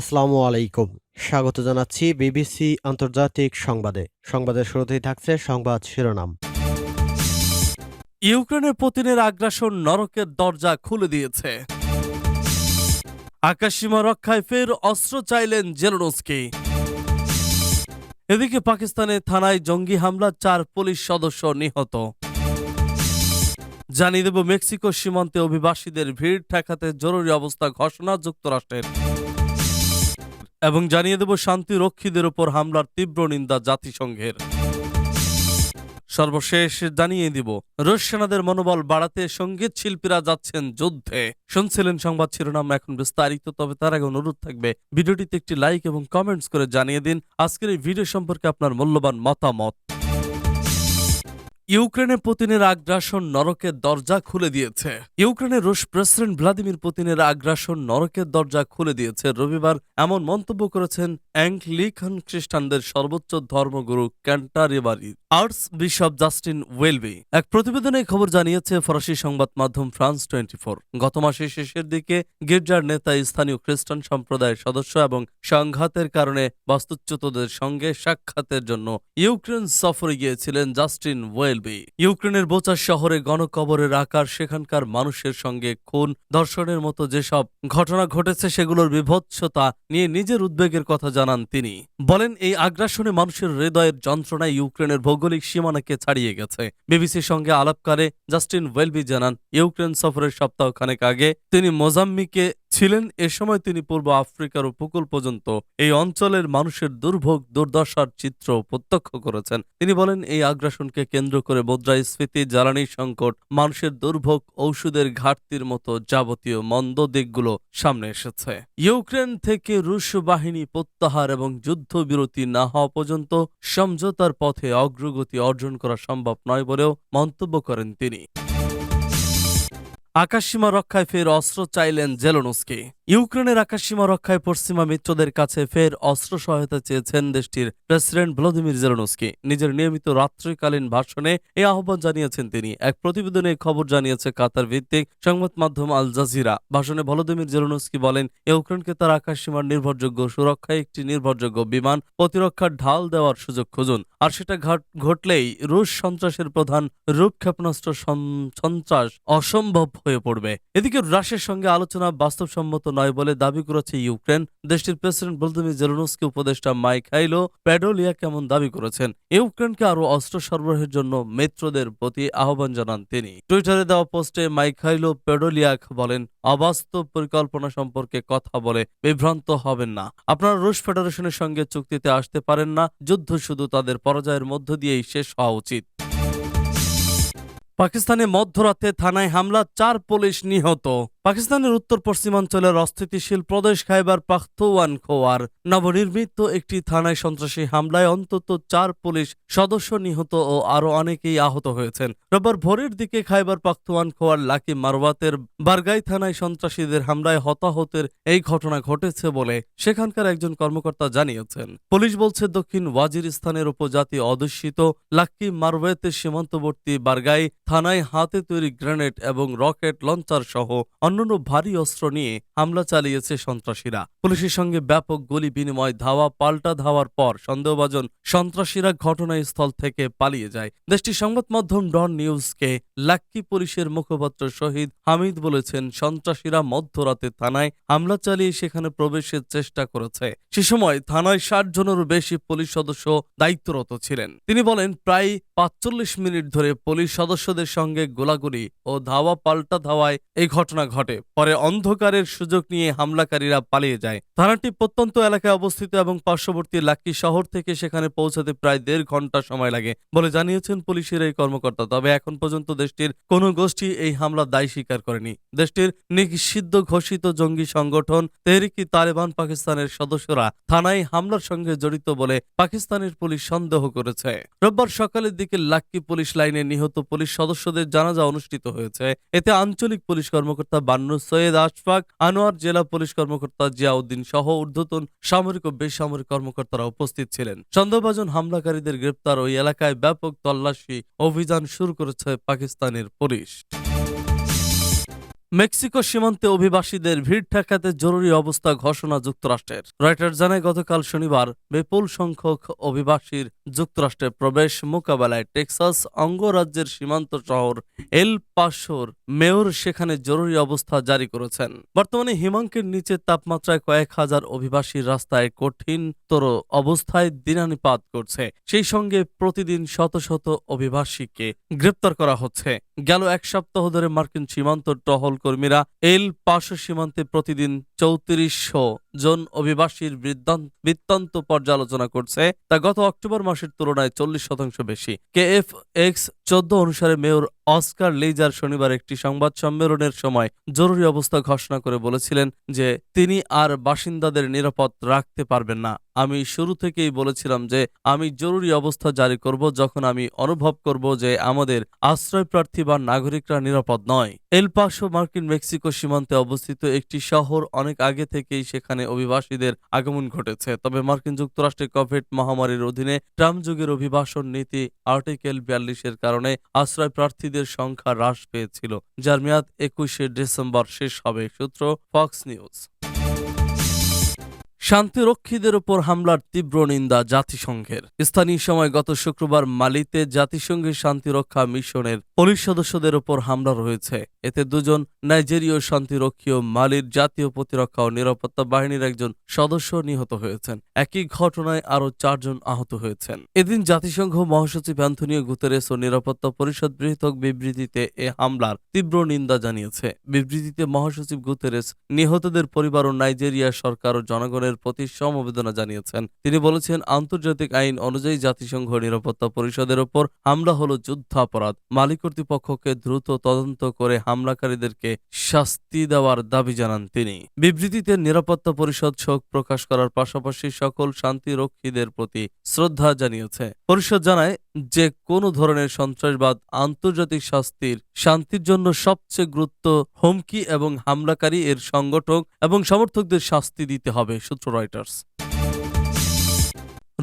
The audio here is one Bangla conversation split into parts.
আসসালামু আলাইকুম। স্বাগত জানাচ্ছি বিবিসি আন্তর্জাতিক সংবাদে। সংবাদের শুরুতেই থাকছে সংবাদ শিরোনাম। ইউক্রেনের পুতিনের আগ্রাসন নরকের দরজা খুলে দিয়েছে। আকাশসীমা রক্ষায় ফের অস্ত্র চাইলেন জেলনস্কি। এদিকে পাকিস্তানে থানায় জঙ্গি হামলা, চার পুলিশ সদস্য নিহত। জানিয়ে দেব মেক্সিকো সীমান্তে অভিবাসীদের ভিড় ঠেকাতে জরুরি অবস্থা ঘোষণা যুক্তরাষ্ট্রের। এবং জানিয়ে দেব শান্তি রক্ষীদের উপর হামলার তীব্র নিন্দা জাতিসংঘের। সর্বশেষ জানিয়ে দিব, রুশ সেনাদের মনোবল বাড়াতে সংগীত শিল্পীরা যাচ্ছেন যুদ্ধে। শুনছিলেন সংবাদ শিরোনাম এখন বিস্তারিত, তবে তার আগে অনুরোধ থাকবে, ভিডিওটিতে একটি লাইক এবং কমেন্টস করে জানিয়ে দিন। আজকের এই ভিডিও সম্পর্কে আপনার মূল্যবান মতামত। ইউক্রেনে পুতিনের আগ্রাসন নরকের দরজা খুলে দিয়েছে। ইউক্রেনে রুশ প্রেসিডেন্ট ভ্লাদিমির পুতিনের আগ্রাসন নরকের দরজা খুলে দিয়েছে। রবিবার এমন মন্তব্য করেছেন অ্যাংলিখান খ্রিস্টানদের সর্বোচ্চ ধর্মগুরু Canterbury. Archbishop Justin Welby এক প্রতিবেদনে খবর জানিয়েছে ফরাসি সংবাদ মাধ্যম ফ্রান্স টোয়েন্টি ফোর গত মাসের শেষের দিকে গির্জার নেতা, স্থানীয় খ্রিস্টান সম্প্রদায়ের সদস্য এবং সংঘাতের কারণে বাস্তুচ্যুতদের সঙ্গে সাক্ষাতের জন্য ইউক্রেন সফরে গিয়েছিলেন জাস্টিন ওয়েলবি। ইউক্রেনের বোচা শহরে গণকবরের আকার, সেখানকার মানুষের সঙ্গে খুন, ধর্ষণের মতো যেসব ঘটনা ঘটেছে সেগুলোর বিভৎসতা নিয়ে নিজের উদ্বেগের কথা জানান তিনি। বলেন, এই আগ্রাসনে মানুষের হৃদয়ের যন্ত্রণায় ইউক্রেনের ভৌগোলিক সীমানাকে ছাড়িয়ে গেছে। বিবিসির সঙ্গে আলাপকারে জাস্টিন ওয়েলবি জানান, ইউক্রেন সফরের সপ্তাহখানেক আগে তিনি মোজাম্বিকে ছিলেন এ সময় তিনি পূর্ব আফ্রিকার উপকূল পর্যন্ত এই অঞ্চলের মানুষের দুর্ভোগ, দুর্দশার চিত্র প্রত্যক্ষ করেছেন। তিনি বলেন, এই আগ্রাসনকে কেন্দ্র করে মুদ্রাস্ফীতি জ্বালানি সংকট, মানুষের দুর্ভোগ, ঔষধের ঘাটতির মতো যাবতীয় মন্দ দিকগুলো সামনে এসেছে। ইউক্রেন থেকে রুশ বাহিনী প্রত্যাহার এবং যুদ্ধবিরতি না হওয়া পর্যন্ত সমঝোতার পথে অগ্রগতি অর্জন করা সম্ভব নয় বলেও মন্তব্য করেন তিনি। আকাশসীমা রক্ষায় ফের অস্ত্র চাইলেন জেলোনস্কি। ইউক্রেনের আকাশসীমা রক্ষায় পশ্চিমা মিত্রদের কাছে ফের অস্ত্র সহায়তা চেয়েছেন দেশটির প্রেসিডেন্ট ভ্লাদিমির জেলোনস্কি। নিজের নিয়মিত রাত্রিকালীন ভাষণে এই আহ্বান জানিয়েছেন তিনি। এক প্রতিবেদনে খবর জানিয়েছে কাতার ভিত্তিক সংবাদ মাধ্যম আল জাজিরা। ভাষণে ভলোদিমির জেলোনস্কি বলেন ইউক্রেনকে তার আকাশসীমার নির্ভরযোগ্য সুরক্ষায় একটি নির্ভরযোগ্য বিমান প্রতিরক্ষার ঢাল দেওয়ার সুযোগ খুঁজুন। আর সেটা ঘটলেই রুশ সন্ত্রাসের প্রধান রূপ ক্ষেপণাস্ত্র সন্ত্রাস অসম্ভব হয়ে পড়বে। এদিকে রাশিয়ার সঙ্গে আলোচনা বাস্তবসম্মত নয় বলে দাবি করেছে ইউক্রেন। দেশটির প্রেসিডেন্ট ভলোদিমির জেলনস্কি, উপদেষ্টা মাইখাইলো প্যাডোলিয়া কেমন দাবি করেছেন? ইউক্রেনকে আরও অস্ত্র সরবরাহের জন্য মিত্রদের প্রতি আহ্বান জানান তিনি। টুইটারে দেওয়া পোস্টে মাইখাইলো পেডোলিয়াক বলেন, অবাস্তব পরিকল্পনা সম্পর্কে কথা বলে বিভ্রান্ত হবেন না। আপনারা রুশ ফেডারেশনের সঙ্গে চুক্তিতে আসতে পারেন না। যুদ্ধ শুধু তাদের পরাজয়ের মধ্য দিয়েই শেষ হওয়া উচিত। পাকিস্তানে মধ্যরাতে থানায় হামলা চার পুলিশ নিহত। পাকিস্তানের উত্তর পশ্চিমাঞ্চলের অস্থিতিশীল প্রদেশ খাইবার পাখতুয়ান খোয়ার নবনির্মিত একটি থানায় সন্ত্রাসী হামলায় অন্তত চার পুলিশ সদস্য নিহত ও আরও অনেকেই আহত হয়েছেন। রোববার ভোরের দিকে খাইবার পাখতুয়ান খোয়ার লাকি মারওয়াতের বারগাই থানায় সন্ত্রাসীদের হামলায় হতাহতের এই ঘটনা ঘটেছে বলে সেখানকার একজন কর্মকর্তা জানিয়েছেন। পুলিশ বলছে, দক্ষিণ ওয়াজিরিস্তানের উপজাতি অধ্যুষিত লাক্কি মারওয়েতের সীমান্তবর্তী বারগাই থানায় হাতে তৈরি গ্রেনেড এবং রকেট লঞ্চার সহ অন্যান্য ভারী অস্ত্র নিয়ে হামলা চালিয়েছে সন্ত্রাসীরা। পুলিশের সঙ্গে ব্যাপক গুলি বিনিময় ধাওয়া, পাল্টা ধাওয়ার পর সন্দেহভাজন সন্ত্রাসীরা ঘটনাস্থল থেকে পালিয়ে যায়। দেশটির সংবাদ মাধ্যম ডন নিউজকে লাক্কি পুলিশের মুখপাত্র শহীদ হামিদ বলেছেন, সন্ত্রাসীরা মধ্যরাতে থানায় হামলা চালিয়ে সেখানে প্রবেশের চেষ্টা করেছে। সে সময় থানায় ষাট জনেরও বেশি পুলিশ সদস্য দায়িত্বরত ছিলেন। তিনি বলেন, প্রায় পাঁচচল্লিশ মিনিট ধরে পুলিশ সদস্যদের সঙ্গে গোলাগুলি ও ধাওয়া, পাল্টা ধাওয়ায় এই ঘটনা ঘটে। পরে অন্ধকারের সুযোগ নিয়ে হামলাকারীরা পালিয়ে যায়। থানাটি প্রত্যন্ত এলাকায় অবস্থিত এবং পার্শ্ববর্তী লাক্কি শহর থেকে সেখানে পৌঁছাতে প্রায় দেড় ঘণ্টা সময় লাগে বলে জানিয়েছেন পুলিশের এই কর্মকর্তা। তবে এখন পর্যন্ত দেশটির কোনো গোষ্ঠী এই হামলা দায় স্বীকার করেনি। দেশটির নিষিদ্ধ ঘোষিত জঙ্গি সংগঠন তেহরিকি তালেবান পাকিস্তানের সদস্যরা থানায় হামলার সঙ্গে জড়িত বলে পাকিস্তানের পুলিশ সন্দেহ করেছে। রোববার সকালের দিকে লাক্কি পুলিশ লাইনে নিহত পুলিশ সদস্যদের জানাজা অনুষ্ঠিত হয়েছে। এতে আঞ্চলিক পুলিশ কর্মকর্তা বান্নু সৈয়দ আশফাক আনোয়ার জেলা পুলিশ কর্মকর্তা জিয়াউদ্দিন সহ ঊর্ধ্বতন সামরিক ও বেসামরিক কর্মকর্তারা উপস্থিত ছিলেন। সন্দেহভাজন হামলাকারীদের গ্রেপ্তার ওই এলাকায় ব্যাপক তল্লাশি অভিযান শুরু করেছে পাকিস্তানের পুলিশ। মেক্সিকো সীমান্তে অভিবাসীদের ভিড় ঠেকাতে জরুরি অবস্থা ঘোষণা যুক্তরাষ্ট্রের। রয়টার জানায়, গতকাল শনিবার বিপুল সংখ্যক অভিবাসীর যুক্তরাষ্ট্রে প্রবেশ মোকাবেলায় টেক্সাস অঙ্গরাজ্যের সীমান্ত শহর এল পাশোর মেয়র সেখানে জরুরি অবস্থা জারি করেছেন। বর্তমানে হিমাঙ্কের নিচে তাপমাত্রায় কয়েক হাজার অভিবাসী রাস্তায় কঠিনতর অবস্থায় দিনানিপাত করছে সেই সঙ্গে প্রতিদিন শত শত অভিবাসীকে গ্রেপ্তার করা হচ্ছে। গেল এক সপ্তাহ ধরে মার্কিন সীমান্ত টহল কর্মীরা এল পাশো সীমান্তে প্রতিদিন চৌত্রিশশো জন অভিবাসীর বৃত্তান্ত পর্যালোচনা করছে। তা গত অক্টোবর মাসের তুলনায় চল্লিশ শতাংশ বেশি। কে এফ এক্স চোদ্দ অনুসারে মেয়র অস্কার লেজার শনিবার একটি সংবাদ সম্মেলনের সময় জরুরি অবস্থা ঘোষণা করে বলেছিলেন যে তিনি আর বাসিন্দাদের নিরাপদ রাখতে পারবেন না। আমি শুরু থেকেই বলেছিলাম যে আমি জরুরি অবস্থা জারি করব যখন আমি অনুভব করব যে আমাদের আশ্রয়প্রার্থী বা নাগরিকরা নিরাপদ নয়। এল পাশো, মার্কিন মেক্সিকো সীমান্তে অবস্থিত একটি শহর অনেক আগে থেকেই সেখানে অভিবাসীদের আগমন ঘটেছে। তবে মার্কিন যুক্তরাষ্ট্রে কোভিড মহামারীর অধীনে ট্রাম্প যুগের অভিবাসন নীতি আর্টিকেল বিয়াল্লিশের কারণে আশ্রয় প্রার্থীদের সংখ্যা হ্রাস পেয়েছিল যার মেয়াদ একুশে ডিসেম্বর শেষ হবে। সূত্র ফক্স নিউজ শান্তিরক্ষীদের ওপর হামলার তীব্র নিন্দা জাতিসংঘের। স্থানীয় সময় গত শুক্রবার মালিতে জাতিসংঘের শান্তিরক্ষা মিশনের পুলিশ সদস্যদের ওপর হামলা রয়েছে। এতে দুজন নাইজেরীয় শান্তিরক্ষী ও মালির জাতীয় প্রতিরক্ষা ও নিরাপত্তা বাহিনীর একজন সদস্য নিহত হয়েছেন। একই ঘটনায় আরও চারজন আহত হয়েছেন। এদিন জাতিসংঘ মহাসচিব অ্যান্থনিও গুতেরেস ও নিরাপত্তা পরিষদ বৃহৎ বিবৃতিতে এ হামলার তীব্র নিন্দা জানিয়েছে। বিবৃতিতে মহাসচিব গুতেরেস নিহতদের পরিবার ও নাইজেরিয়া সরকার ও জনগণের প্রতি সমবেদনা জানিয়েছেন। তিনি বলেছেন, আন্তর্জাতিক আইন অনুযায়ী জাতিসংঘ নিরাপত্তা পরিষদের ওপর হামলা হল যুদ্ধাপরাধ। মালিক কর্তৃপক্ষকে দ্রুত তদন্ত করে হামলাকারীদেরকে শাস্তি দেওয়ার দাবি জানান তিনি। বিবৃতিতে নিরাপত্তা পরিষদ শোক প্রকাশ করার পাশাপাশি সকল শান্তিরক্ষীদের প্রতি শ্রদ্ধা জানিয়েছে। পরিষদ জানায়, যে কোনো ধরনের সন্ত্রাসবাদ আন্তর্জাতিক শাস্তির, শান্তির জন্য সবচেয়ে গুরুত্ব হুমকি এবং হামলাকারী এর সংগঠক এবং সমর্থকদের শাস্তি দিতে হবে, সূত্র রয়টার্স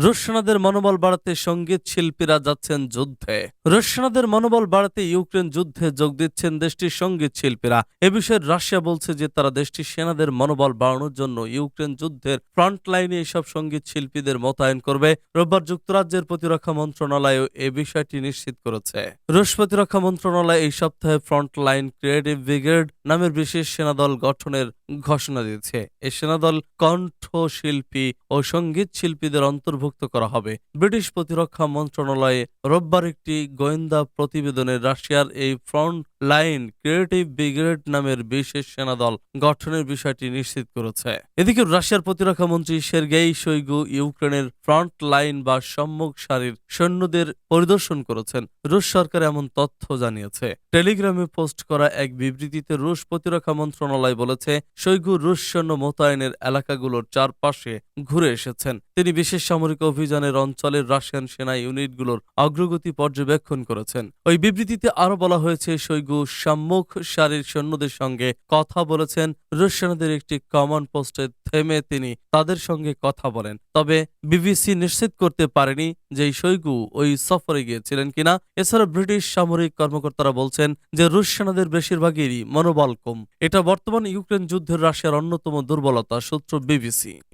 রুশ সেনাদের মনোবল বাড়াতে সংগীত শিল্পীরা যাচ্ছেন যুদ্ধে। রুশ সেনাদের মনোবল বাড়াতে ইউক্রেন যুদ্ধে যোগ দিচ্ছেন দেশটির সংগীত শিল্পীরা। এ বিষয়ে রাশিয়া বলছে যে তারা দেশটির সেনাদের মনোবল বাড়ানোর জন্য ইউক্রেন যুদ্ধের ফ্রন্ট লাইনে এসব সংগীত শিল্পীদের মোতায়েন করবে। রোববার যুক্তরাজ্যের প্রতিরক্ষা মন্ত্রণালয়ও এ বিষয়টি নিশ্চিত করেছে। রুশ প্রতিরক্ষা মন্ত্রণালয় এই সপ্তাহে ফ্রন্ট লাইন ক্রিয়েটিভ ব্রিগেড নামের বিশেষ সেনাদল গঠনের ঘোষণা দিয়েছে। এ সেনাদল কণ্ঠশিল্পী ও সংগীত শিল্পীদের অন্তর্ভুক্ত করা হবে। ব্রিটিশ প্রতিরক্ষা মন্ত্রণালয়ে রোববার একটি গোয়েন্দা প্রতিবেদনে রাশিয়ার এই ফ্রন্ট লাইন ক্রিয়েটিভ ব্রিগেড নামের বিশেষ সেনাদল গঠনের বিষয়টি নিশ্চিত করেছে। এদিকে রাশিয়ার প্রতিরক্ষা মন্ত্রী সের্গেই শৈগু ইউক্রেনের ফ্রন্ট লাইন বা সম্মুখ সারির সৈন্যদের পরিদর্শন করেছেন। রুশ সরকার এমন তথ্য জানিয়েছে। টেলিগ্রামে পোস্ট করা এক বিবৃতিতে রুশ প্রতিরক্ষা মন্ত্রণালয় বলেছে, শৈগু রুশ সৈন্য মোতায়েনের এলাকাগুলোর চারপাশে ঘুরে এসেছেন। তিনি বিশেষ সামরিক অভিযানের অঞ্চলের রাশিয়ান সেনা ইউনিটগুলোর অগ্রগতি পর্যবেক্ষণ করেছেন। ওই বিবৃতিতে আরও বলা হয়েছে, শৈগু সম্মুখ সারির সৈন্যদের সঙ্গে কথা বলেছেন। রুশ সেনাদের একটি কমান্ড পোস্টে থেমে তিনি তাদের সঙ্গে কথা বলেন। তবে বিবিসি নিশ্চিত করতে পারেনি যে শৈগু ওই সফরে গিয়েছিলেন কিনা। এছাড়া ব্রিটিশ সামরিক কর্মকর্তারা বলছেন যে রুশ সেনাদের বেশিরভাগেরই মনোবল কম। এটা বর্তমান ইউক্রেন যুদ্ধের রাশিয়ার অন্যতম দুর্বলতা, সূত্র বিবিসি